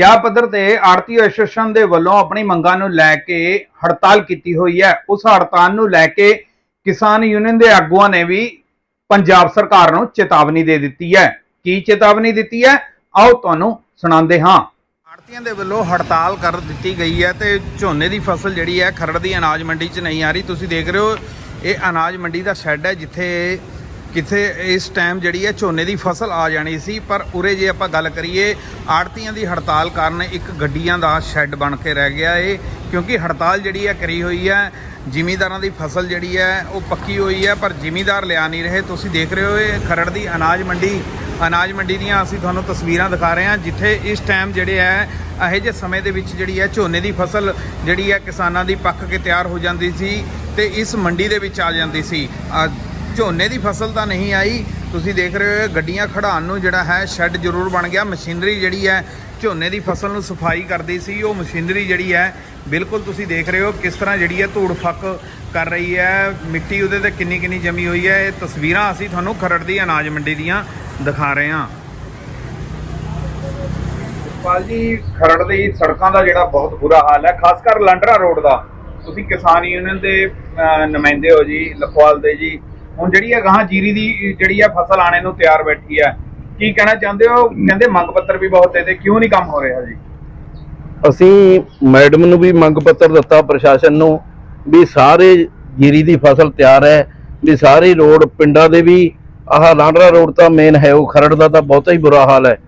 ਪੰਜਾਬ ਪੱਧਰ ਤੇ ਆੜਤੀ ਐਸੋਸੀਏਸ਼ਨ ਦੇ ਵੱਲੋਂ ਆਪਣੀ ਮੰਗਾਂ ਨੂੰ ਲੈ ਕੇ ਹੜਤਾਲ ਕੀਤੀ ਹੋਈ ਹੈ। ਉਸ ਹੜਤਾਲ ਨੂੰ ਲੈ ਕੇ ਕਿਸਾਨ ਯੂਨੀਅਨ ਦੇ ਆਗੂਆਂ ਨੇ ਵੀ ਪੰਜਾਬ ਸਰਕਾਰ ਨੂੰ ਚੇਤਾਵਨੀ ਦੇ ਦਿੱਤੀ ਹੈ। ਕੀ ਚੇਤਾਵਨੀ ਦਿੱਤੀ ਹੈ? ਆਓ ਤੁਹਾਨੂੰ ਸੁਣਾਉਂਦੇ ਹਾਂ। ਆੜਤੀਆਂ ਦੇ ਵੱਲੋਂ ਹੜਤਾਲ ਕਰ ਦਿੱਤੀ ਗਈ ਹੈ ਤੇ ਝੋਨੇ ਦੀ ਫਸਲ ਜਿਹੜੀ ਹੈ ਖਰੜ ਦੀ ਅਨਾਜ ਮੰਡੀ 'ਚ ਨਹੀਂ ਆ ਰਹੀ। ਤੁਸੀਂ ਦੇਖ ਰਹੇ ਹੋ, ਇਹ ਅਨਾਜ ਮੰਡੀ ਦਾ ਸ਼ੈੱਡ ਹੈ ਜਿੱਥੇ ਕਿਥੇ ਇਸ ਟਾਈਮ ਜਿਹੜੀ ਹੈ ਝੋਨੇ ਦੀ ਫਸਲ ਆ ਜਾਣੀ ਸੀ, ਪਰ ਉਰੇ ਜੇ ਆਪਾਂ ਗੱਲ ਕਰੀਏ, ਆੜਤੀਆਂ ਦੀ ਹੜਤਾਲ ਕਾਰਨ ਇੱਕ ਗੱਡੀਆਂ ਦਾ ਸ਼ੈੱਡ ਬਣ ਕੇ ਰਹਿ ਗਿਆ ਏ, ਕਿਉਂਕਿ ਹੜਤਾਲ ਜਿਹੜੀ ਹੈ ਕਰੀ ਹੋਈ ਹੈ, ਜ਼ਿਮੀਦਾਰਾਂ ਦੀ ਫਸਲ ਜਿਹੜੀ ਹੈ ਉਹ ਪੱਕੀ ਹੋਈ ਹੈ, ਪਰ ਜ਼ਿਮੀਦਾਰ ਲਿਆ ਨਹੀਂ ਰਹੇ। ਤੁਸੀਂ ਦੇਖ ਰਹੇ ਹੋ ਇਹ ਖਰੜ ਦੀ ਅਨਾਜ ਮੰਡੀ ਅਨਾਜ ਮੰਡੀ ਦੀਆਂ ਅਸੀਂ ਤੁਹਾਨੂੰ ਤਸਵੀਰਾਂ ਦਿਖਾ ਰਹੇ ਹਾਂ, ਜਿੱਥੇ ਇਸ ਟਾਈਮ ਜਿਹੜੇ ਹੈ, ਇਹੋ ਜਿਹੇ ਸਮੇਂ ਦੇ ਵਿੱਚ ਜਿਹੜੀ ਹੈ ਝੋਨੇ ਦੀ ਫਸਲ ਜਿਹੜੀ ਹੈ ਕਿਸਾਨਾਂ ਦੀ ਪੱਕ ਕੇ ਤਿਆਰ ਹੋ ਜਾਂਦੀ ਸੀ ਤੇ ਇਸ ਮੰਡੀ ਦੇ ਵਿੱਚ ਆ ਜਾਂਦੀ ਸੀ। ਝੋਨੇ ਦੀ ਫਸਲ ਤਾਂ ਨਹੀਂ ਆਈ। ਤੁਸੀਂ ਦੇਖ ਰਹੇ ਹੋ ਗੱਡੀਆਂ ਖੜਾਉਣ ਨੂੰ ਜਿਹੜਾ ਹੈ, ਸ਼ੈੱਡ ਜ਼ਰੂਰ ਬਣ ਗਿਆ। ਮਸ਼ੀਨਰੀ ਜਿਹੜੀ ਹੈ, ਝੋਨੇ ਦੀ ਫਸਲ ਨੂੰ ਸਫ਼ਾਈ ਕਰਦੀ ਸੀ। ਉਹ ਮਸ਼ੀਨਰੀ ਜਿਹੜੀ ਹੈ, ਬਿਲਕੁਲ ਤੁਸੀਂ ਦੇਖ ਰਹੇ ਹੋ ਕਿਸ ਤਰ੍ਹਾਂ ਜਿਹੜੀ ਹੈ ਧੂੜ ਫੱਕ ਕਰ ਰਹੀ ਹੈ। ਮਿੱਟੀ ਉਹਦੇ ਤੇ ਕਿੰਨੀ ਕਿੰਨੀ ਜਮੀ ਹੋਈ ਹੈ। ਇਹ ਤਸਵੀਰਾਂ ਅਸੀਂ ਤੁਹਾਨੂੰ ਖਰੜ ਦੀ ਅਨਾਜ ਮੰਡੀ ਦੀਆਂ ਦਿਖਾ ਰਹੇ ਹਾਂ। ਪਾਲ ਜੀ, ਖਰੜ ਦੀ ਸੜਕਾਂ ਦਾ ਜਿਹੜਾ ਬਹੁਤ ਬੁਰਾ ਹਾਲ ਹੈ, ਖਾਸ ਕਰ ਲਾਂਡਰਾ ਰੋਡ ਦਾ। ਤੁਸੀਂ ਕਿਸਾਨ ਯੂਨੀਅਨ ਦੇ ਨੁਮਾਇੰਦੇ ਹੋ ਜੀ, ਲਖਵਾਲ ਦੇ ਜੀ। ਹੁਣ ਜਿਹੜੀ ਹੈ ਗਾਹਾਂ ਜੀਰੀ ਦੀ, ਜਿਹੜੀ ਹੈ ਫਸਲ ਆਣੇ ਨੂੰ ਤਿਆਰ ਬੈਠੀ ਹੈ ਕੀ ਕਹਿਣਾ ਚਾਹੁੰਦੇ ਹੋ? ਕਹਿੰਦੇ ਮੰਗ ਪੱਤਰ ਵੀ ਬਹੁਤ ਦੇ ਦੇ, ਕਿਉਂ ਨਹੀਂ ਕੰਮ ਹੋ ਰਿਹਾ ਜੀ? ਅਸੀਂ ਮੈਡਮ ਨੂੰ ਵੀ ਮੰਗ ਪੱਤਰ ਦਿੱਤਾ, ਪ੍ਰਸ਼ਾਸਨ ਨੂੰ, ਵੀ ਸਾਰੇ ਜੀਰੀ ਦੀ ਫਸਲ ਤਿਆਰ ਹੈ, ਵੀ ਸਾਰੇ ਰੋਡ ਪਿੰਡਾਂ ਦੇ ਵੀ, ਆਹ ਲਾਂਡਰਾ ਰੋਡ ਤਾਂ ਮੇਨ ਹੈ, ਉਹ ਖਰੜ ਦਾ ਤਾਂ ਬਹੁਤਾ ਹੀ ਬੁਰਾ ਹਾਲ ਹੈ।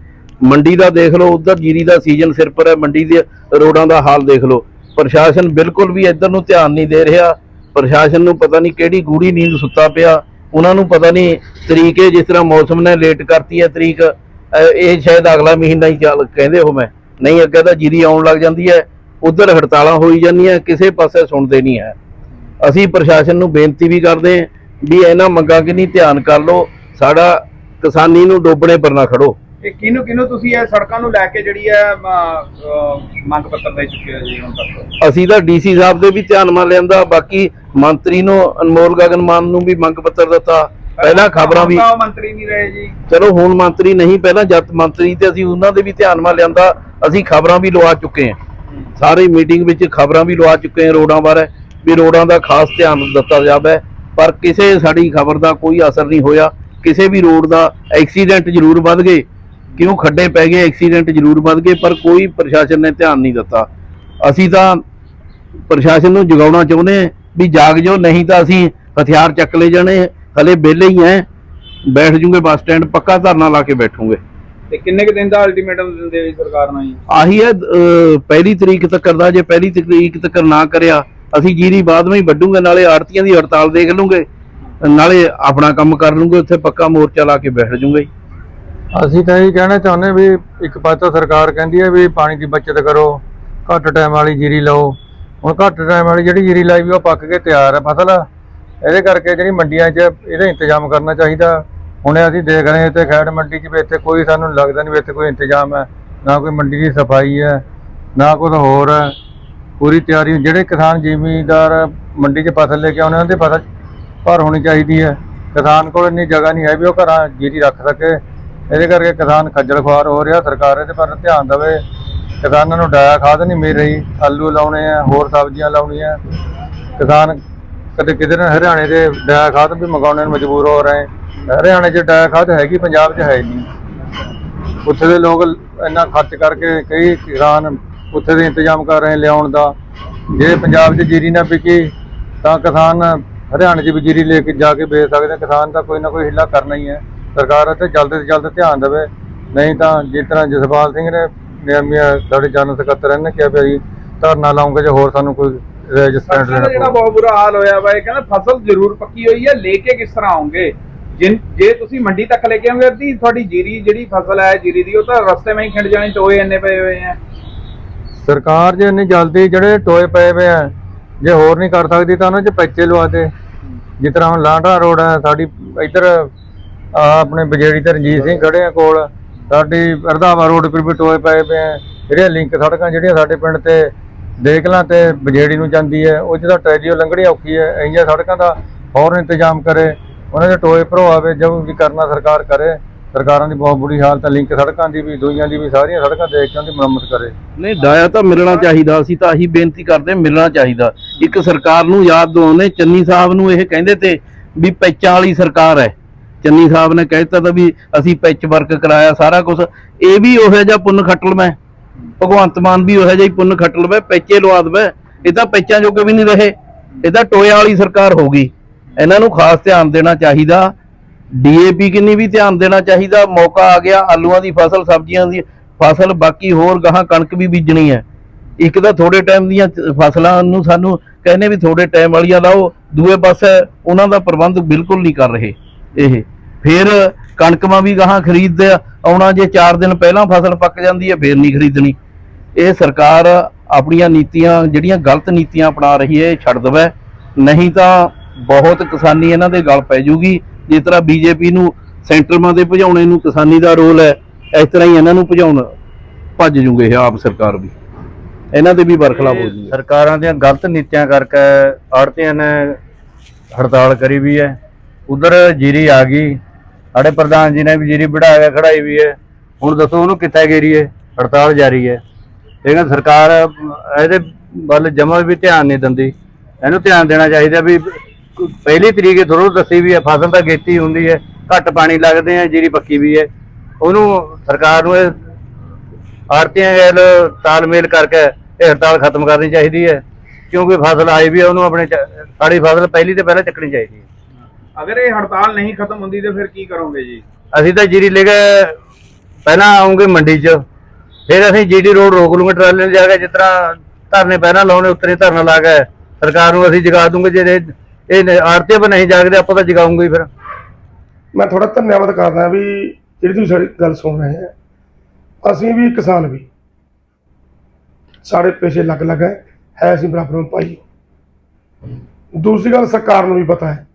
ਮੰਡੀ ਦਾ ਦੇਖ ਲਓ, ਉਧਰ ਜੀਰੀ ਦਾ ਸੀਜ਼ਨ ਸਿਰ ਪਰ ਹੈ, ਮੰਡੀ ਦੇ ਰੋਡਾਂ ਦਾ ਹਾਲ ਦੇਖ ਲਓ। ਪ੍ਰਸ਼ਾਸਨ ਬਿਲਕੁਲ ਵੀ ਇੱਧਰ ਨੂੰ ਧਿਆਨ ਨਹੀਂ ਦੇ ਰਿਹਾ ਪ੍ਰਸ਼ਾਸਨ ਨੂੰ ਪਤਾ ਨਹੀਂ ਕਿਹੜੀ ਗੂੜੀ ਨੀਂਦ ਸੁੱਤਾ ਪਿਆ। ਉਹਨਾਂ ਨੂੰ ਪਤਾ ਨਹੀਂ ਤਰੀਕੇ ਜਿਸ ਤਰ੍ਹਾਂ ਮੌਸਮ ਨੇ ਲੇਟ ਕਰਤੀ ਹੈ ਤਰੀਕ ਇਹ ਸ਼ਾਇਦ ਅਗਲਾ ਮਹੀਨਾ ਹੀ ਚੱਲ ਕਹਿੰਦੇ ਹੋ ਮੈਂ। ਨਹੀਂ ਅੱਗੇ ਤਾਂ ਜੀਰੀ ਆਉਣ ਲੱਗ ਜਾਂਦੀ ਹੈ। ਉਧਰ ਹੜਤਾਲਾਂ ਹੋਈ ਜਾਂਦੀਆਂ ਕਿਸੇ ਪਾਸੇ ਸੁਣਦੇ ਨਹੀਂ ਹੈ। ਅਸੀਂ ਪ੍ਰਸ਼ਾਸਨ ਨੂੰ ਬੇਨਤੀ ਵੀ ਕਰਦੇ ਹਾਂ ਵੀ ਇਹਨਾਂ ਮੰਗਾਂ ਕਿ ਨਹੀਂ ਧਿਆਨ ਕਰ ਲਓ। ਸਾਡਾ ਕਿਸਾਨੀ ਨੂੰ ਡੋਬਣੇ ਪਰ ਨਾ ਖੜੋ। ਇਹ ਕਿਹਨੂੰ ਕਿਹਨੂੰ ਤੁਸੀਂ ਇਹ ਸੜਕਾਂ ਨੂੰ ਲੈ ਕੇ ਜਿਹੜੀ ਹੈ ਮੰਗ ਪੱਤਰ ਦੇ ਚੁੱਕੇ ਹੋ ਜੀ ਹੁਣ ਤੱਕ? ਅਸੀਂ ਤਾਂ ਡੀਸੀ ਸਾਹਿਬ ਦੇ ਵੀ ਧਿਆਨ ਮਾ ਲਿਆਂਦਾ ਬਾਕੀ ਮੰਤਰੀ ਨੂੰ ਅਨਮੋਲ ਗਗਨ ਮਾਨ ਨੂੰ ਵੀ ਮੰਗ ਪੱਤਰ ਦਿੱਤਾ। ਪਹਿਲਾਂ ਖਬਰਾਂ ਵੀ ਤਾਂ ਉਹ ਮੰਤਰੀ ਨਹੀਂ ਰਹੇ ਜੀ। ਚਲੋ ਹੁਣ ਮੰਤਰੀ ਨਹੀਂ ਪਹਿਲਾਂ ਜਦ ਮੰਤਰੀ ਤੇ ਅਸੀਂ ਉਹਨਾਂ ਦੇ ਵੀ ਧਿਆਨ ਮਾ ਲਿਆਂਦਾ ਅਸੀਂ ਖਬਰਾਂ ਵੀ ਲਵਾ ਚੁੱਕੇ ਹਾਂ। ਸਾਰੀ ਮੀਟਿੰਗ ਵਿੱਚ ਖਬਰਾਂ ਵੀ ਲਵਾ ਚੁੱਕੇ ਹਾਂ ਰੋਡਾਂ ਬਾਰੇ ਵੀ ਰੋਡਾਂ ਦਾ ਖਾਸ ਧਿਆਨ ਦਿੱਤਾ ਜਾਵੇ। ਪਰ ਕਿਸੇ ਸਾਡੀ ਖਬਰ ਦਾ ਕੋਈ ਅਸਰ ਨਹੀਂ ਹੋਇਆ। ਕਿਸੇ ਵੀ ਰੋਡ ਦਾ ਐਕਸੀਡੈਂਟ ਜ਼ਰੂਰ ਵੱਧ ਗਏ। ਕਿਉਂ ਖੱਡੇ ਪੈ ਗਏ ਐਕਸੀਡੈਂਟ ਜ਼ਰੂਰ ਵੱਧ ਗਏ ਪਰ ਕੋਈ ਪ੍ਰਸ਼ਾਸਨ ਨੇ ਧਿਆਨ ਨਹੀਂ ਦਿੱਤਾ। ਅਸੀਂ ਤਾਂ ਪ੍ਰਸ਼ਾਸਨ ਨੂੰ ਜਗਾਉਣਾ ਚਾਹੁੰਦੇ ਹਾਂ। ਵੀ ਜਾਗ ਜਾਓ ਨਹੀਂ ਤਾਂ ਅਸੀਂ ਹਥਿਆਰ ਚੱਕ ਲੈ ਜਾਣੇ ਹਲੇ ਵਿਹਲੇ ਹੀ ਐ। ਬੈਠ ਜੂਗੇ ਬੱਸ ਸਟੈਂਡ ਪੱਕਾ ਧਰਨਾ ਲਾ ਕੇ ਬੈਠੂਗੇ। ਤੇ ਕਿੰਨੇ ਕੁ ਦਿਨ ਦਾ ਅਲਟੀਮੇਟਮ ਦਿੰਦੇ ਜੀ ਸਰਕਾਰ ਨੂੰ ਜੀ? ਆਹੀ ਹੈ ਪਹਿਲੀ ਤਰੀਕ ਤੱਕ ਕਰਦਾ ਜੇ ਪਹਿਲੀ ਤਰੀਕ ਤੱਕ ਨਾ ਕਰਿਆ ਅਸੀਂ ਜੀਰੀ ਬਾਅਦ ਵਿੱਚ ਵੱਢੂਗੇ ਨਾਲੇ ਆੜਤੀਆਂ ਦੀ ਹੜਤਾਲ ਦੇਖ ਲੂਗੇ। ਨਾਲੇ ਆਪਣਾ ਕੰਮ ਕਰ ਲੂਗੇ ਉੱਥੇ ਪੱਕਾ ਮੋਰਚਾ ਲਾ ਕੇ ਬੈਠ ਜੂਗੇ। ਅਸੀਂ ਤਾਂ ਇਹ ਕਹਿਣਾ ਚਾਹੁੰਦੇ ਵੀ ਇੱਕ ਪਾਸੇ ਸਰਕਾਰ ਕਹਿੰਦੀ ਹੈ ਵੀ ਪਾਣੀ ਦੀ ਬਚਤ ਕਰੋ ਘੱਟ ਟਾਈਮ ਵਾਲੀ ਜੀਰੀ ਲਓ। ਹੁਣ ਘੱਟ ਟਾਈਮ ਵਾਲੀ ਜਿਹੜੀ ਜੀਰੀ ਲਾਈ ਵੀ ਉਹ ਪੱਕ ਕੇ ਤਿਆਰ ਹੈ ਫਸਲ। ਇਹਦੇ ਕਰਕੇ ਜਿਹੜੀ ਮੰਡੀਆਂ 'ਚ ਇਹਦਾ ਇੰਤਜ਼ਾਮ ਕਰਨਾ ਚਾਹੀਦਾ। ਹੁਣ ਅਸੀਂ ਦੇਖ ਰਹੇ ਇੱਥੇ ਖੈੜ ਮੰਡੀ 'ਚ ਵੀ ਇੱਥੇ ਕੋਈ ਸਾਨੂੰ ਲੱਗਦਾ ਨਹੀਂ ਵੀ ਇੱਥੇ ਕੋਈ ਇੰਤਜ਼ਾਮ ਹੈ। ਨਾ ਕੋਈ ਮੰਡੀ ਦੀ ਸਫ਼ਾਈ ਹੈ, ਨਾ ਕੁਝ ਹੋਰ ਹੈ। ਪੂਰੀ ਤਿਆਰੀ ਜਿਹੜੇ ਕਿਸਾਨ ਜ਼ਿਮੀਂਦਾਰ ਮੰਡੀ 'ਚ ਫਸਲ ਲੈ ਕੇ ਆਉਂਦੇ ਉਹਨਾਂ ਦੀ ਫਸਲ ਭਰ ਹੋਣੀ ਚਾਹੀਦੀ ਹੈ। ਕਿਸਾਨ ਕੋਲ ਇੰਨੀ ਜਗ੍ਹਾ ਨਹੀਂ ਹੈ ਵੀ ਉਹ ਘਰਾਂ ਜੀਰੀ ਰੱਖ ਸਕੇ। ਇਹਦੇ ਕਰਕੇ ਕਿਸਾਨ ਖੱਜਲ ਖੁਆਰ ਹੋ ਰਿਹਾ, ਸਰਕਾਰ ਇਹਦੇ ਪਰ ਧਿਆਨ ਦੇਵੇ। ਕਿਸਾਨਾਂ ਨੂੰ ਡਾਇਆ ਖਾਦ ਨਹੀਂ ਮਿਲ ਰਹੀ, ਆਲੂ ਲਾਉਣੇ ਆ, ਹੋਰ ਸਬਜ਼ੀਆਂ ਲਾਉਣੀਆਂ। ਕਿਸਾਨ ਕਦੇ ਕਿਧਰ ਹਰਿਆਣੇ ਦੇ ਡਾਇਆ ਖਾਦ ਵੀ ਮੰਗਾਉਣੇ ਨੂੰ ਮਜਬੂਰ ਹੋ ਰਹੇ ਹਰਿਆਣੇ 'ਚ ਡਾਇਆ ਖਾਦ ਹੈਗੀ, ਪੰਜਾਬ 'ਚ ਹੈ ਨਹੀਂ। ਉੱਥੇ ਦੇ ਲੋਕ ਇੰਨਾ ਖਰਚ ਕਰਕੇ ਕਈ ਕਿਸਾਨ ਉੱਥੇ ਦੇ ਇੰਤਜ਼ਾਮ ਕਰ ਰਹੇ ਲਿਆਉਣ ਦਾ। ਜੇ ਪੰਜਾਬ 'ਚ ਜੀਰੀ ਨਾ ਵਿਕੀ, ਤਾਂ ਕਿਸਾਨ ਹਰਿਆਣੇ 'ਚ ਵੀ ਜੀਰੀ ਲੈ ਕੇ ਜਾ ਕੇ ਵੇਚ ਸਕਦੇ ਕਿਸਾਨ ਤਾਂ ਕੋਈ ਨਾ ਕੋਈ ਹਿੱਲਾ ਕਰਨਾ ਹੀ ਹੈ। ਸਰਕਾਰ ਇੱਥੇ ਜਲਦ ਤੋਂ ਜਲਦ ਧਿਆਨ ਦੇਵੇ। ਨਹੀਂ ਤਾਂ ਜਿਸ ਤਰ੍ਹਾਂ ਜਸਪਾਲ ਸਿੰਘ ਨੇ ਨਿਯਮੀਆ ਸਾਡੇ ਜਨਰਲ ਸਕੱਤਰ ਨੇ ਕਿਹਾ ਵੀ ਅਸੀਂ ਧਰਨਾ ਲਾਉਂਗੇ ਜੇ ਹੋਰ ਸਾਨੂੰ ਕੋਈ ਰਜਿਸਟਰੈਂਟ ਲੈਣਾ ਜਿਹੜਾ ਪਊ। ਬਹੁਤ ਬੁਰਾ ਹਾਲ ਹੋਇਆ ਵਾ ਇਹ ਕਹਿੰਦਾ ਫਸਲ ਜ਼ਰੂਰ ਪੱਕੀ ਹੋਈ ਹੈ ਲੈ ਕੇ ਕਿਸ ਤਰ੍ਹਾਂ ਆਉਂਗੇ? ਜਿਨ ਜੇ ਤੁਸੀਂ ਮੰਡੀ ਤੱਕ ਲੈ ਕੇ ਆਉਂਗੇ ਅੱਧੀ ਤੁਹਾਡੀ ਜੀਰੀ ਜਿਹੜੀ ਫਸਲ ਹੈ ਜੀਰੀ ਦੀ ਉਹ ਤਾਂ ਰਸਤੇ ਵਿੱਚ ਹੀ ਖਿੰਡ ਜਾਣੀ ਟੋਏ ਇੰਨੇ ਪਏ ਹੋਏ ਆ। ਸਰਕਾਰ ਜੇ ਇੰਨੀ ਜਲਦੀ ਜਿਹੜੇ ਟੋਏ ਪਏ ਪਏ ਆ ਜੇ ਹੋਰ ਨਹੀਂ ਕਰ ਸਕਦੀ ਤਾਂ ਉਹਨਾਂ 'ਚ ਪੈਚੇ ਲਵਾ ਦੇ। ਜਿਸ ਤਰ੍ਹਾਂ ਹੁਣ ਲਾਂਢਾ ਰੋਡ ਹੈ ਸਾਡੀ ਇੱਧਰ ਆਹ ਆਪਣੇ ਬਜੇੜੀ ਤੇ ਰਣਜੀਤ ਸਿੰਘ ਖੜੇ ਆ ਕੋਲ ਸਾਡੀ ਅਰਧਾਵਾ ਰੋਡ ਪਰ ਵੀ ਟੋਏ ਪਏ ਪਏ ਆ। ਜਿਹੜੀਆਂ ਲਿੰਕ ਸੜਕਾਂ ਜਿਹੜੀਆਂ ਸਾਡੇ ਪਿੰਡ ਤੇ ਦੇਖਲਾਂ ਤੇ ਬਜੇੜੀ ਨੂੰ ਜਾਂਦੀ ਹੈ, ਉਹ ਜਿਹਦਾ ਟ੍ਰੈਜੀਓ ਲੰਘਣੀ ਔਖੀ ਹੈ। ਇੰਜੀਆਂ ਸੜਕਾਂ ਦਾ ਫੌਰਨ ਇੰਤਜ਼ਾਮ ਕਰੇ, ਉਹਨਾਂ ਦੇ ਟੋਏ ਭਰਵਾਵੇ ਜੋ ਵੀ ਕਰਨਾ ਸਰਕਾਰ ਕਰੇ, ਸਰਕਾਰਾਂ ਦੀ ਬਹੁਤ ਬੁਰੀ ਹਾਲਤ ਹੈ। ਲਿੰਕ ਸੜਕਾਂ ਦੀ ਵੀ, ਦੂਈਆਂ ਦੀ ਵੀ, ਸਾਰੀਆਂ ਸੜਕਾਂ ਦੇਖ ਕੇ ਉਹਦੀ ਮੁਰੰਮਤ ਕਰੇ। ਨਹੀਂ, ਦਾਇਆ ਤਾਂ ਮਿਲਣਾ ਚਾਹੀਦਾ, ਅਸੀਂ ਤਾਂ ਆਹੀ ਬੇਨਤੀ ਕਰਦੇ ਮਿਲਣਾ ਚਾਹੀਦਾ। ਇੱਕ ਸਰਕਾਰ ਨੂੰ ਯਾਦ ਦਿਵਾਉਂਦੇ ਚੰਨੀ ਸਾਹਿਬ ਨੂੰ ਇਹ ਕਹਿੰਦੇ ਤੇ ਵੀ ਪੈਚਾਂ ਵਾਲੀ ਸਰਕਾਰ ਹੈ। ਚੰਨੀ ਸਾਹਿਬ ਨੇ ਕਹਿ ਦਿੱਤਾ ਤਾਂ ਵੀ ਅਸੀਂ ਪੈਚ ਵਰਕ ਕਰਾਇਆ ਸਾਰਾ ਕੁਝ ਇਹ ਵੀ ਉਹੋ ਜਿਹਾ ਪੁੰਨ ਖੱਟਲ ਮੈਂ। ਭਗਵੰਤ ਮਾਨ ਵੀ ਉਹੋ ਜਿਹਾ ਹੀ ਪੁੰਨ ਖੱਟਲ ਮੈਂ, ਪੈਚੇ ਲਵਾ ਦਵੇ। ਇਹ ਤਾਂ ਪੈਚਾਂ ਜੋਗੇ ਵੀ ਨਹੀਂ ਰਹੇ। ਇਹ ਤਾਂ ਟੋਇਆ ਵਾਲੀ ਸਰਕਾਰ ਹੋ ਗਈ। ਇਹਨਾਂ ਨੂੰ ਖਾਸ ਧਿਆਨ ਦੇਣਾ ਚਾਹੀਦਾ। ਡੀਏਪੀ ਕਿੰਨੀ ਵੀ ਧਿਆਨ ਦੇਣਾ ਚਾਹੀਦਾ। ਮੌਕਾ ਆ ਗਿਆ ਆਲੂਆਂ ਦੀ ਫਸਲ, ਸਬਜ਼ੀਆਂ ਦੀ ਫਸਲ, ਬਾਕੀ ਹੋਰ ਗਾਹਾਂ ਕਣਕ ਵੀ ਬੀਜਣੀ ਹੈ। ਇੱਕ ਤਾਂ ਥੋੜੇ ਟਾਈਮ ਦੀਆਂ ਫਸਲਾਂ ਨੂੰ ਸਾਨੂੰ ਕਹਿੰਦੇ ਵੀ ਥੋੜੇ ਟਾਈਮ ਵਾਲੀਆਂ ਲਾਓ। ਦੂਏ ਪਾਸੇ ਉਹਨਾਂ ਦਾ ਪ੍ਰਬੰਧ ਬਿਲਕੁਲ ਨਹੀਂ ਕਰ ਰਹੇ ਇਹ। ਫਿਰ ਕਣਕਾਂ ਵੀ ਗਾਹਾਂ ਖਰੀਦਦੇ ਆਉਣਾ, ਜੇ 4 ਦਿਨ ਪਹਿਲਾਂ ਫਸਲ ਪੱਕ ਜਾਂਦੀ ਹੈ, ਫਿਰ ਨਹੀਂ ਖਰੀਦਣੀ। ਇਹ ਸਰਕਾਰ ਆਪਣੀਆਂ ਨੀਤੀਆਂ, ਜਿਹੜੀਆਂ ਗਲਤ ਨੀਤੀਆਂ ਅਪਣਾ ਰਹੀ ਹੈ, ਇਹ ਛੱਡ ਦੇਵੇ। ਨਹੀਂ ਤਾਂ ਬਹੁਤ ਕਿਸਾਨੀ ਇਹਨਾਂ ਦੇ ਗਲ ਪੈ ਜੂਗੀ। ਜਿਸ ਤਰ੍ਹਾਂ ਬੀਜੇਪੀ ਨੂੰ ਸੈਂਟਰ ਮਾਂ ਦੇ ਭਜਾਉਣੇ ਨੂੰ ਕਿਸਾਨੀ ਦਾ ਰੋਲ ਹੈ, ਇਸ ਤਰ੍ਹਾਂ ਹੀ ਇਹਨਾਂ ਨੂੰ ਭਜਾਉਣ ਭੱਜ ਜੂਗੇ ਇਹ ਆਪ ਸਰਕਾਰ ਵੀ। ਇਹਨਾਂ ਦੇ ਵੀ ਬਰਖਲਾਫ ਹੋ ਜੂਗੇ। ਸਰਕਾਰਾਂ ਦੀਆਂ ਗਲਤ ਨੀਤੀਆਂ ਕਰਕੇ ਆੜਤੀਆਂ ਨੇ ਹੜਤਾਲ ਕਰੀ ਵੀ ਹੈ। ਉਧਰ ਜੀਰੀ ਆ ਗਈ। ਸਾਡੇ ਪ੍ਰਧਾਨ ਜੀ ਨੇ ਵੀ ਜੀਰੀ ਵਢਾ ਕੇ ਖੜਾਈ ਵੀ ਹੈ। ਹੁਣ ਦੱਸੋ ਉਹਨੂੰ ਕਿੱਥੇ ਗੇਰੀਏ ਹੜਤਾਲ ਜਾਰੀ ਹੈ। ਲੇਕਿਨ ਸਰਕਾਰ ਇਹਦੇ ਵੱਲ ਜਮਾ ਵੀ ਧਿਆਨ ਨਹੀਂ ਦਿੰਦੀ। ਇਹਨੂੰ ਧਿਆਨ ਦੇਣਾ ਚਾਹੀਦਾ ਵੀ ਪਹਿਲੀ ਤਰੀਕੇ ਥੋੜ੍ਹਾ ਦੱਸੀ ਵੀ ਹੈ ਫਸਲ ਤਾਂ ਗੇਤੀ ਹੁੰਦੀ ਹੈ, ਘੱਟ ਪਾਣੀ ਲੱਗਦੇ ਆ, ਜੀਰੀ ਪੱਕੀ ਵੀ ਹੈ। ਉਹਨੂੰ ਸਰਕਾਰ ਨੂੰ ਇਹ ਆੜਤੀਆਂ ਨਾਲ ਤਾਲਮੇਲ ਕਰਕੇ ਇਹ ਹੜਤਾਲ ਖਤਮ ਕਰਨੀ ਚਾਹੀਦੀ ਹੈ। ਕਿਉਂਕਿ ਫਸਲ ਆਈ ਵੀ ਹੈ ਉਹਨੂੰ ਆਪਣੇ ਸਾਡੀ ਫਸਲ ਪਹਿਲੀ ਤੇ ਪਹਿਲਾਂ ਚੱਕਣੀ ਚਾਹੀਦੀ ਹੈ। ਅਗਰ ਇਹ ਹੜਤਾਲ ਨਹੀਂ ਖਤਮ ਹੁੰਦੀ ਤੇ ਫਿਰ ਕੀ ਕਰੋਗੇ ਜੀ? ਅਸੀਂ ਤਾਂ ਜੀਰੀ ਲੈ ਕੇ ਪਹਿਲਾਂ ਆਉਂਗੇ ਮੰਡੀ 'ਚ। ਫਿਰ ਅਸੀਂ ਜੀਡੀ ਰੋਡ ਰੋਕ ਲੂਗੇ ਟਰਾਲੇ ਜਾ ਕੇ ਜਿਸ ਤਰ੍ਹਾਂ ਧਰਨੇ ਪਹਿਲਾਂ ਲਾਉਣੇ ਉੱਤਰੇ ਧਰਨਾ ਲਾ ਕੇ ਸਰਕਾਰ ਨੂੰ ਅਸੀਂ ਜਗਾ ਦੂੰਗੇ ਜੇ ਇਹ- ਆੜਤੇ ਪਰ ਨਹੀਂ ਜਾਗਦੇ ਆਪਾਂ ਤਾਂ ਜਗਾਉਂਗੇ ਹੀ ਫਿਰ। ਮੈਂ ਥੋੜਾ ਧੰਨਵਾਦ ਕਰਦਾ ਵੀ ਜਿਹੜੀ ਤੁਸੀਂ ਸਾਡੀ ਗੱਲ ਸੁਣ ਰਹੇ ਹੈ। ਅਸੀਂ ਵੀ ਕਿਸਾਨ ਵੀ। ਸਾਡੇ ਪੇਸ਼ੇ ਅਲੱਗ-ਅਲੱਗ ਹੈ ਹੈ ਅਸੀਂ ਬਰਾਬਰ ਵਿੱਚ ਭਾਈ ਦੂਸਰੀ ਗੱਲ ਸਰਕਾਰ ਨੂੰ ਵੀ ਪਤਾ ਹੈ।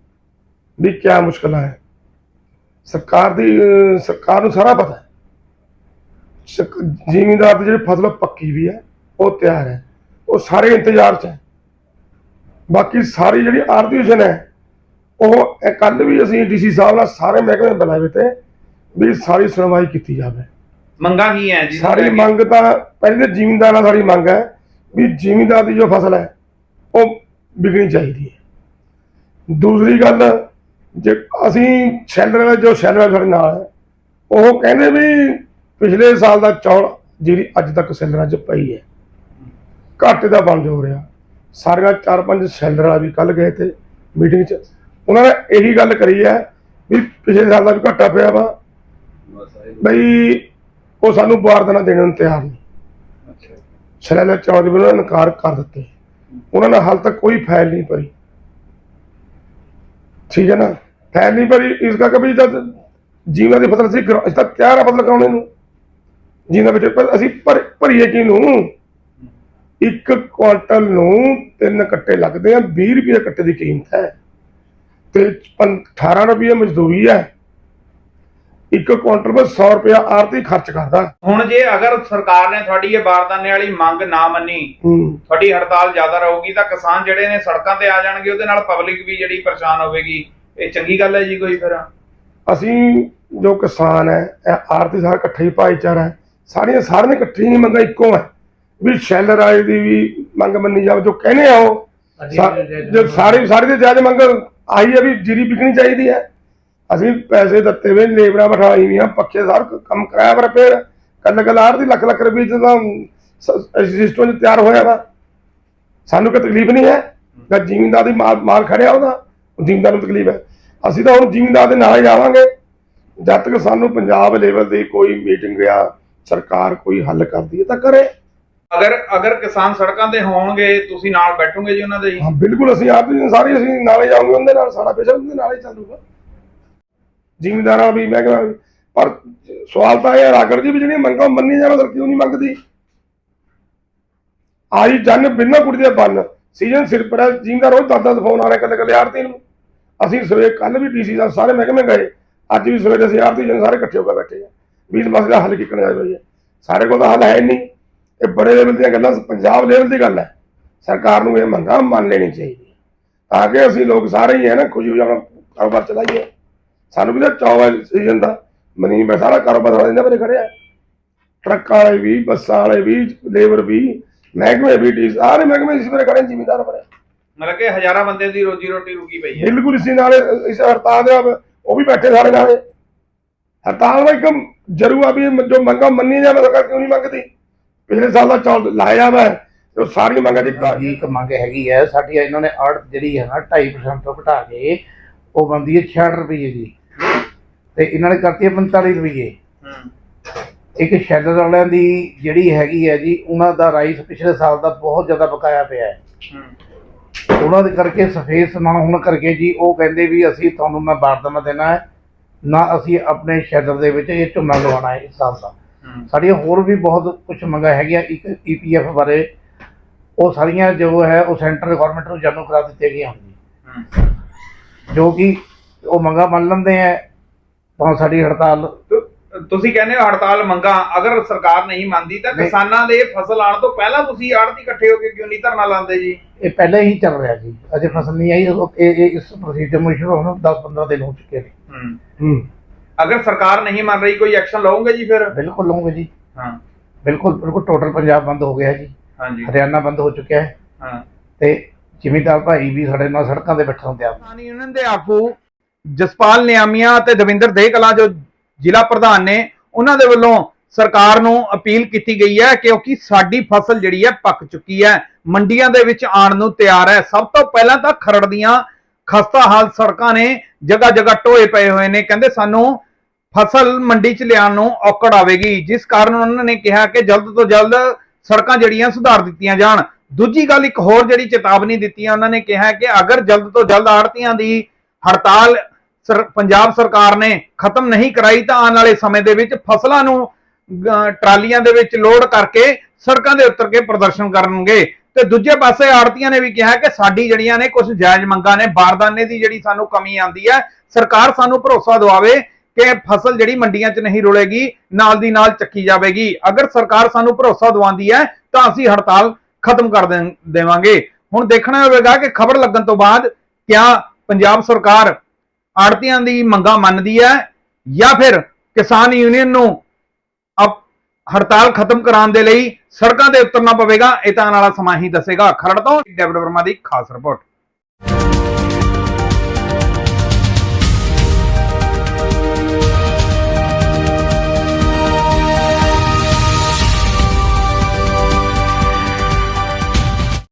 ਵੀ ਕੀ ਮੁਸ਼ਕਲਾਂ ਹੈ ਸਰਕਾਰ ਦੀ ਸਰਕਾਰ ਨੂੰ ਸਾਰਾ ਪਤਾ ਹੈ। ਜ਼ਿਮੀਂਦਾਰ ਦੀ ਜਿਹੜੀ ਫਸਲ ਪੱਕੀ ਵੀ ਹੈ ਉਹ ਤਿਆਰ ਹੈ। ਉਹ ਸਾਰੇ ਇੰਤਜ਼ਾਰ 'ਚ ਹੈ। ਬਾਕੀ ਸਾਰੀ ਜਿਹੜੀ ਆਰਟੀਫਿਸ਼ਨ ਹੈ ਉਹ ਕੱਲ ਵੀ ਅਸੀਂ ਡੀਸੀ ਸਾਹਿਬ ਨਾਲ ਸਾਰੇ ਮਹਿਕਮੇ ਬੁਲਾਏ ਤੇ ਵੀ ਸਾਰੀ ਸੁਣਵਾਈ ਕੀਤੀ ਜਾਵੇ। ਮੰਗਾਂ ਕੀ ਹੈ ਜੀ? ਸਾਰੀ ਮੰਗ ਤਾਂ ਪਹਿਲੇ ਤਾਂ ਜ਼ਿਮੀਂਦਾਰਾਂ ਸਾਡੀ ਮੰਗ ਹੈ ਵੀ ਜ਼ਿਮੀਂਦਾਰ ਦੀ ਜੋ ਫਸਲ ਹੈ ਉਹ ਵਿਕਣੀ ਚਾਹੀਦੀ ਹੈ। ਦੂਸਰੀ ਗੱਲ ਜੇ ਅਸੀਂ ਸ਼ੈਲਰ ਵਾਲੇ ਜੋ ਸ਼ੈਲਰ ਵਾਲੇ ਸਾਡੇ ਨਾਲ ਹੈ ਉਹ ਕਹਿੰਦੇ ਵੀ ਪਿਛਲੇ ਸਾਲ ਦਾ ਚੌਲ ਜਿਹੜੀ ਅੱਜ ਤੱਕ ਸੈਲਰਾਂ 'ਚ ਪਈ ਹੈ ਘਾਟੇ ਦਾ ਬੰਦ ਹੋ ਰਿਹਾ। ਸਾਰੀਆਂ ਚਾਰ ਪੰਜ ਸੈਲਰ ਵਾਲਾ ਵੀ ਕੱਲ ਗਏ ਤੇ ਮੀਟਿੰਗ 'ਚ। ਉਹਨਾਂ ਨੇ ਇਹੀ ਗੱਲ ਕਰੀ ਹੈ ਵੀ ਪਿਛਲੇ ਸਾਲ ਦਾ ਵੀ ਘਾਟਾ ਪਿਆ ਵਾ। ਬਈ ਉਹ ਸਾਨੂੰ ਬਾਰਦਾਨਾ ਦੇਣ ਨੂੰ ਤਿਆਰ ਨਹੀਂ। ਸ਼ੈਲਰ ਚੌਲ ਦੇ ਵੀ ਉਹਨਾਂ ਨੇ ਇਨਕਾਰ ਕਰ ਦਿੱਤੇ। ਉਹਨਾਂ ਨੇ ਹਾਲ ਤੱਕ ਕੋਈ ਫਾਈਲ ਨਹੀਂ ਭਰੀ ਠੀਕ ਹੈ ਨਾ? ਫਾਈਲ ਨਹੀਂ ਭਰੀ ਇਸ ਕਰਕੇ ਵੀ ਜਦ ਜੀਵਾਂ ਦੀ ਫਸਲ ਸੀ ਇਸ ਤਾਂ ਤਿਆਰ ਆ ਫਸਲ ਕਰਾਉਣੇ ਨੂੰ। ਜਿਨ੍ਹਾਂ ਵਿੱਚ ਪਰ ਅਸੀਂ ਭਰ- ਭਰੀਏ ਕਿਹਨੂੰ? ਇੱਕ ਕੁਆਂਟਲ ਨੂੰ ਤਿੰਨ ਕੱਟੇ ਲੱਗਦੇ ਆ 20 ਰੁਪਏ ਕੱਟੇ ਦੀ ਕੀਮਤ ਹੈ। ਤੇ ਪੰ- 18 ਰੁਪਏ ਮਜ਼ਦੂਰੀ ਹੈ। ਇੱਕ ਕੁਆਂਟਲ 'ਤੇ 100 ਰੁਪਏ ਆਰਤੀ ਖਰਚ ਕਰਦਾ। ਹੁਣ ਜੇ ਅਗਰ ਸਰਕਾਰ ਨੇ ਤੁਹਾਡੀ ਇਹ ਬਾਰਦਾਨੇ ਵਾਲੀ ਮੰਗ ਨਾ ਮੰਨੀ ਤੁਹਾਡੀ ਹੜਤਾਲ ਜ਼ਿਆਦਾ ਰਹੂਗੀ ਤਾਂ ਕਿਸਾਨ ਜਿਹੜੇ ਨੇ ਸੜਕਾਂ ਤੇ ਆ ਜਾਣਗੇ ਉਹਦੇ ਨਾਲ ਪਬਲਿਕ ਵੀ ਜਿਹੜੀ ਪਰੇਸ਼ਾਨ ਹੋਵੇਗੀ। ਇਹ ਚੰਗੀ ਗੱਲ ਹੈ ਜੀ ਕੋਈ ਫਿਰ? ਅਸੀਂ ਜੋ ਕਿਸਾਨ ਹੈ ਇਹ ਆਰਤੀ ਸਾਰਾ ਇਕੱਠੇ ਹੀ ਭਾਈਚਾਰਾ ਹੈ। ਸਾਰੀਆਂ ਸਾਰੀਆਂ ਇਕੱਠੀਆਂ ਹੀ ਮੰਗਾਂ ਇੱਕੋ ਹੈ। ਵੀ ਸ਼ੈਲਰ ਆਏ ਦੀ ਵੀ ਮੰਗ ਮੰਨੀ ਜਾਵੇ ਜੋ ਕਹਿੰਦੇ ਆ ਉਹ ਜੋ ਸਾਰੇ ਸਾਰੇ ਦੇ ਜਾਇਜ਼ ਮੰਗ ਆਈ ਹੈ ਵੀ ਜੀਰੀ ਵਿਕਣੀ ਚਾਹੀਦੀ ਹੈ। ਅਸੀਂ ਪੈਸੇ ਦਿੱਤੇ ਵੇ ਲੇਬਰਾਂ ਬਿਠਾਈ ਵੀਆਂ ਪੱਖੇ ਸਾਰ ਕੰਮ ਕਰਾਇਆ ਪਰ ਫਿਰ ਕੱਲ ਕੱਲ ਆਰ ਦੀ ਲੱਖ ਲੱਖ ਰੁਪਏ ਤਾਂ ਸਿਸਟਮ ਤਿਆਰ ਹੋਇਆ ਵਾ। ਸਾਨੂੰ ਕੋਈ ਤਕਲੀਫ ਨਹੀਂ ਹੈ। ਜਦ ਜ਼ਿਮੀਂਦਾਰ ਦੀ ਮਾਲ ਮਾਲ ਖੜਿਆ ਉਹਦਾ। ਜ਼ਿਮੀਂਦਾਰ ਨੂੰ ਤਕਲੀਫ ਹੈ। ਅਸੀਂ ਤਾਂ ਹੁਣ ਜ਼ਿਮੀਂਦਾਰ ਦੇ ਨਾਲ ਹੀ ਜਾਵਾਂਗੇ ਜਦ ਤੱਕ ਸਾਨੂੰ ਪੰਜਾਬ ਲੈਵਲ ਦੀ ਕੋਈ ਮੀਟਿੰਗ ਜਾਂ ਸਰਕਾਰ ਕੋਈ ਹੱਲ ਕਰਦੀ ਹੈ ਤਾਂ ਕਰੇ। ਅਗਰ ਅਗਰ ਕਿਸਾਨ ਸੜਕਾਂ ਤੇ ਹੋਣਗੇ ਤੁਸੀਂ ਨਾਲ ਬੈਠੋਗੇ ਜੀ ਉਹਨਾਂ ਦੇ ਜੀ? ਹਾਂ ਬਿਲਕੁਲ ਅਸੀਂ ਆਪ ਵੀ ਸਾਰੇ ਅਸੀਂ ਨਾਲੇ ਜਾਵਾਂਗੇ ਉਹਦੇ ਨਾਲ ਸਾਡਾ ਪੇਸ਼ਾ ਉਹਦੇ ਨਾਲ ਹੀ ਚੱਲੂਗਾ। ਜ਼ਿਮੀਂਦਾਰਾਂ ਵੀ ਮੈਂ ਕਹਿੰਦਾ ਪਰ ਸਵਾਲ ਤਾਂ ਇਹ ਹੈ ਰਾਗੜ ਜੀ ਵੀ ਜਿਹੜੀਆਂ ਮੰਗਾਂ ਮੰਨੀ ਜਾਣਾ ਸਰ ਕਿਉਂ ਨਹੀਂ ਮੰਗਦੀ? ਆਈ ਜਨ ਬਿਨਾਂ ਕੁੜੀ ਦੇ ਬੰਨ ਸੀਜ਼ਨ ਸਿਰ ਪਰ ਜ਼ਿਮੀਂਦਾਰ ਰੋਜ਼ ਦਸ ਦਸ ਫੋਨ ਆ ਰਹੇ ਕੱਲੇ ਕੱਲੇ ਆੜਤੀ ਨੂੰ। ਅਸੀਂ ਸਵੇਰੇ ਕੱਲ ਵੀ ਡੀਸੀ ਸਾਹਿਬ ਸਾਰੇ ਮਹਿਕਮੇ ਗਏ, ਅੱਜ ਵੀ ਸਵੇਰੇ ਅਸੀਂ ਆਰਤੀ ਜਨ ਸਾਰੇ ਇਕੱਠੇ ਹੋ ਕੇ ਬੈਠੇ ਆ। ਵੀ ਇਸ ਮਸਲੇ ਦਾ ਹੱਲ ਕਿੱਕਣ ਜਾਏ ਹੋਈ ਹੈ ਸਾਰੇ ਕੋਲ ਤਾਂ ਹੱਲ ਹੈ ਨਹੀਂ। ਇਹ ਬੜੇ ਲੈਵਲ ਦੀਆਂ ਗੱਲਾਂ ਪੰਜਾਬ ਲੈਵਲ ਦੀ ਗੱਲ ਹੈ। ਸਰਕਾਰ ਨੂੰ ਇਹ ਮੰਗਾਂ ਮੰਨ ਲੈਣੀ ਚਾਹੀਦੀ। ਤਾਂ ਕਿ ਅਸੀਂ ਲੋਕ ਸਾਰੇ ਹੀ ਹੈ ਨਾ ਖੁਸ਼ੀ ਹੋ ਜਾਣਾ ਕਾਰੋਬਾਰ ਚਲਾਈਏ। ਸਾਨੂੰ ਵੀ ਤਾਂ ਚਾਅ ਹੈ ਸੀਜ਼ਨ ਦਾ। ਮਨੀ ਮੈਂ ਸਾਰਾ ਕਾਰੋਬਾਰ ਵਾਲੇ ਇਹਨਾਂ ਮੇਰੇ ਖੜੇ ਟਰੱਕਾਂ ਵਾਲੇ ਵੀ, ਬੱਸਾਂ ਵਾਲੇ ਵੀ ਲੇਬਰ ਵੀ, ਮਹਿਕਮੇ ਵੀ, ਡੀ ਸਾਰੇ ਮਹਿਕਮੇ ਇਸ ਮੇਰੇ ਖੜੇ ਜ਼ਿਮੀਦਾਰ ਪਰ ਮਤਲਬ ਕਿ ਹਜ਼ਾਰਾਂ ਬੰਦੇ ਦੀ ਰੋਜੀ ਰੋਟੀ ਰੁਕੀ ਪਈ ਹੈ। ਬਿਲਕੁਲ ਇਸੇ ਨਾਲ ਇਸ ਹੜਤਾਲ ਦੇ ਉਹ ਵੀ ਬੈਠੇ ਸਾਰੇ ਨਾਲੇ ਹੜਤਾਲ ਦਾ ਇੱਕ ਜਰੂ ਆ ਵੀ ਜੋ ਮੰਗਾਂ ਮੰਨੀ ਜਾਵੇ ਸਰਕਾਰ ਕਿਉਂ ਨਹੀਂ ਮੰਗਦੀ? ਪਿਛਲੇ ਸਾਲ ਦਾ ਚੌਲ ਲਾਇਆ ਵਾ ਜੋ ਸਾਰੀ ਮੰਗਾਂ ਦੀ ਜੀ ਇੱਕ ਮੰਗ ਹੈਗੀ ਹੈ ਸਾਡੀ ਇਹਨਾਂ ਨੇ ਆੜਤ ਜਿਹੜੀ ਹੈ ਨਾ 2.5% ਤੋਂ ਘਟਾ ਕੇ ਉਹ ਬੰਦੀ ਹੈ 66 ਰੁਪਏ ਦੀ। ਤੇ ਇਹਨਾਂ ਨੇ ਕਰਤੀ ਹੈ 45 ਰੁਪਏ। ਇੱਕ ਸ਼ੈਲਰ ਵਾਲਿਆਂ ਦੀ ਜਿਹੜੀ ਹੈਗੀ ਹੈ ਜੀ ਉਹਨਾਂ ਦਾ ਰਾਈਸ ਪਿਛਲੇ ਸਾਲ ਦਾ ਬਹੁਤ ਜ਼ਿਆਦਾ ਬਕਾਇਆ ਪਿਆ ਹੈ। ਉਹਨਾਂ ਦੇ ਕਰਕੇ ਸਫੇਦ ਸਮਾਨ ਹੋਣ ਕਰਕੇ ਜੀ ਉਹ ਕਹਿੰਦੇ ਵੀ ਅਸੀਂ ਤੁਹਾਨੂੰ ਨਾ ਬਾਰਦਾਨਾ ਦੇਣਾ ਹੈ ਨਾ ਅਸੀਂ ਆਪਣੇ ਸ਼ੈਲਰ ਦੇ ਵਿੱਚ ਇਹ ਝੋਨਾ ਲਵਾਉਣਾ ਹੈ ਇਸ ਸਾਲ ਦਾ। ਸਾਡੀਆਂ ਹੋਰ ਵੀ ਬਹੁਤ ਕੁਝ ਮੰਗਾਂ ਹੈਗੀਆਂ ਇੱਕ ਈਪੀਐਫ ਬਾਰੇ। ਉਹ ਸਾਰੀਆਂ ਜੋ ਹੈ ਉਹ ਸੈਂਟਰ ਗਵਰਨਮੈਂਟ ਨੂੰ ਜਾਣੂ ਕਰਾ ਦਿੱਤੀਆਂ ਗਈਆਂ ਹਨ ਜੀ। ਜੋ ਕਿ ਉਹ ਮੰਗਾਂ ਮੰਨ ਲੈਂਦੇ ਆ ਤਾਂ ਸਾਡੀ ਹੜਤਾਲ ਤੁਸੀਂ ਕਹਿੰਦੇ ਹੋ ਹੜਤਾਲ ਮੰਗਾ ਅਗਰ ਸਰਕਾਰ ਨਹੀਂ ਮੰਨਦੀ ਤਾਂ। ਕਿਸਾਨਾਂ ਦੇ ਫਸਲ ਆਉਣ ਤੋਂ ਪਹਿਲਾਂ ਤੁਸੀਂ ਆੜਤੀ ਇਕੱਠੇ ਹੋ ਕੇ ਕਿਉਂ ਨਹੀਂ ਧਰਨਾ ਲਾਉਂਦੇ ਜੀ? ਇਹ ਪਹਿਲੇ ਹੀ ਚੱਲ ਰਿਹਾ ਜੀ ਅਜੇ ਫਸਲ ਨਹੀਂ ਆਈ ਇਹ ਇਹ ਇਸ ਪ੍ਰੋਸੀਜਰ ਨੂੰ ਸ਼ੁਰੂ ਹੋਣ 10 15 ਦਿਨ ਹੋ ਚੁੱਕੇ ਨੇ। ਹੂੰ। ਅਗਰ ਸਰਕਾਰ ਨਹੀਂ ਮੰਨ ਰਹੀ ਕੋਈ ਐਕਸ਼ਨ ਲਓਗੇ ਜੀ ਫਿਰ? ਬਿਲਕੁਲ ਲਵਾਂਗੇ ਜੀ। ਹਾਂ। ਬਿਲਕੁਲ ਬਿਲਕੁਲ ਟੋਟਲ ਪੰਜਾਬ ਬੰਦ ਹੋ ਗਿਆ ਜੀ। ਹਾਂਜੀ। ਹਰਿਆਣਾ ਬੰਦ ਹੋ ਚੁੱਕਿਆ ਹੈ। ਹਾਂ। ਤੇ ਜ਼ਿਮੀਂਦਾਰ ਭਾਈ ਵੀ ਸਾਡੇ ਨਾਲ ਸੜਕਾਂ ਤੇ ਬੈਠਣ ਤੇ ਆ। ਕਿਸਾਨ ਯੂਨੀਅਨ ਦੇ ਆਗੂ ਜਸਪਾਲ ਨਿਆਮੀਆਂ ਤੇ ਦਵਿੰਦਰ ਦੇਕਲਾ ਜੋ ਜ਼ਿਲ੍ਹਾ ਪ੍ਰਧਾਨ ਨੇ ਉਹਨਾਂ ਦੇ ਵੱਲੋਂ ਸਰਕਾਰ ਨੂੰ ਅਪੀਲ ਕੀਤੀ ਗਈ ਹੈ ਕਿਉਂਕਿ ਸਾਡੀ ਫਸਲ ਜਿਹੜੀ ਹੈ ਪੱਕ ਚੁੱਕੀ ਹੈ, ਮੰਡੀਆਂ ਦੇ ਵਿੱਚ ਆਉਣ ਨੂੰ ਤਿਆਰ ਹੈ। ਸਭ ਤੋਂ ਪਹਿਲਾਂ ਤਾਂ ਖਰੜ ਦੀਆਂ ਖਸਤਾ ਹਾਲ ਸੜਕਾਂ ਨੇ ਜਗ੍ਹਾ ਜਗ੍ਹਾ ਟੋਏ ਪਏ ਹੋਏ ਨੇ। ਕਹਿੰਦੇ ਸਾਨੂੰ ਫਸਲ ਮੰਡੀ 'ਚ ਲਿਆਉਣ ਨੂੰ ਔਕੜ ਆਵੇਗੀ। ਜਿਸ ਕਾਰਨ ਉਹਨਾਂ ਨੇ ਕਿਹਾ ਕਿ ਜਲਦ ਤੋਂ ਜਲਦ ਸੜਕਾਂ ਜਿਹੜੀਆਂ ਸੁਧਾਰ ਦਿੱਤੀਆਂ ਜਾਣ। ਦੂਜੀ ਗੱਲ ਇੱਕ ਹੋਰ ਜਿਹੜੀ ਚੇਤਾਵਨੀ ਦਿੱਤੀ ਹੈ, ਉਹਨਾਂ ਨੇ ਕਿਹਾ ਕਿ ਅਗਰ ਜਲਦ ਤੋਂ ਜਲਦ ਆੜਤੀਆਂ ਦੀ ਹੜਤਾਲ ਪੰਜਾਬ ਸਰਕਾਰ ਨੇ ਖਤਮ ਨਹੀਂ ਕਰਾਈ ਤਾਂ ਆਉਣ ਵਾਲੇ ਸਮੇਂ ਦੇ ਵਿੱਚ ਫਸਲਾਂ ਨੂੰ ਟਰਾਲੀਆਂ ਦੇ ਵਿੱਚ ਲੋਡ ਕਰਕੇ ਸੜਕਾਂ ਦੇ ਉੱਤਰ ਕੇ ਪ੍ਰਦਰਸ਼ਨ ਕਰਨਗੇ। ਤੇ ਦੂਜੇ ਪਾਸੇ ਆੜਤੀਆਂ ਨੇ ਵੀ ਕਿਹਾ ਕਿ ਸਾਡੀ ਜਿਹੜੀਆਂ ਨੇ ਕੁਝ ਜਾਇਜ਼ ਮੰਗਾਂ ਨੇ, ਬਾਰਦਾਨੇ ਦੀ ਜਿਹੜੀ ਸਾਨੂੰ ਕਮੀ ਆਂਦੀ ਹੈ, ਸਰਕਾਰ ਸਾਨੂੰ ਭਰੋਸਾ ਦਿਵਾਵੇ ਕਿ ਫਸਲ ਜਿਹੜੀ ਮੰਡੀਆਂ 'ਚ ਨਹੀਂ ਰੁਲੇਗੀ, ਨਾਲ ਦੀ ਨਾਲ ਚੱਕੀ ਜਾਵੇਗੀ। ਅਗਰ ਸਰਕਾਰ ਸਾਨੂੰ ਭਰੋਸਾ ਦਵਾਉਂਦੀ ਹੈ, ਤਾਂ ਅਸੀਂ ਹੜਤਾਲ ਖਤਮ ਕਰ ਦੇਵਾਂਗੇ। ਹੁਣ ਦੇਖਣਾ ਹੋਵੇਗਾ ਕਿ ਖਬਰ ਲੱਗਣ ਤੋਂ ਬਾਅਦ ਕਿਆ ਪੰਜਾਬ ਸਰਕਾਰ ਆੜਤੀਆਂ ਦੀ ਮੰਗਾਂ ਮੰਨਦੀ ਹੈ ਜਾਂ ਫਿਰ ਕਿਸਾਨ ਯੂਨੀਅਨ ਨੂੰ ਹੜਤਾਲ ਖਤਮ ਕਰਾਉਣ ਦੇ ਲਈ ਸੜਕਾਂ ਤੇ ਉਤਰਨਾ ਪਵੇਗਾ, ਇਹ ਤਾਂ ਆਉਣ ਵਾਲਾ ਸਮਾਂ ਹੀ ਦੱਸੇਗਾ। ਖਰੜ ਤੋਂ, ਡੈਵਿਡ ਵਰਮਾ ਦੀ ਖਾਸ ਰਿਪੋਰਟ।